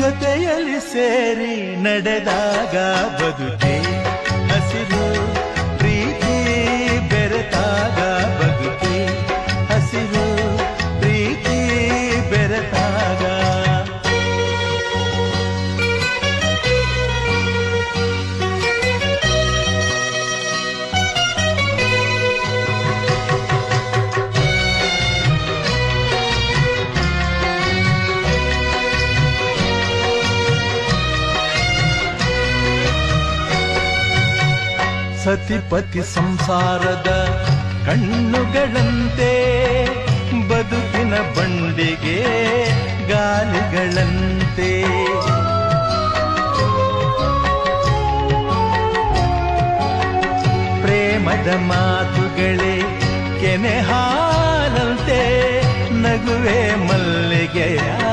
ಜೊತೆಯಲ್ಲಿ ಸೇರಿ ನಡೆದಾಗ ಬದುಕೆ ಸತಿಪತಿ ಸಂಸಾರದ ಕಣ್ಣುಗಳಂತೆ ಬದುಕಿನ ಬಂಡಿಗೆ ಗಾಲಿಗಳಂತೆ. ಪ್ರೇಮದ ಮಾತುಗಳೇ ಕೆನೆ ಹಾಲಂತೆ ನಗುವೆ ಮಲ್ಲಿಗೆಯ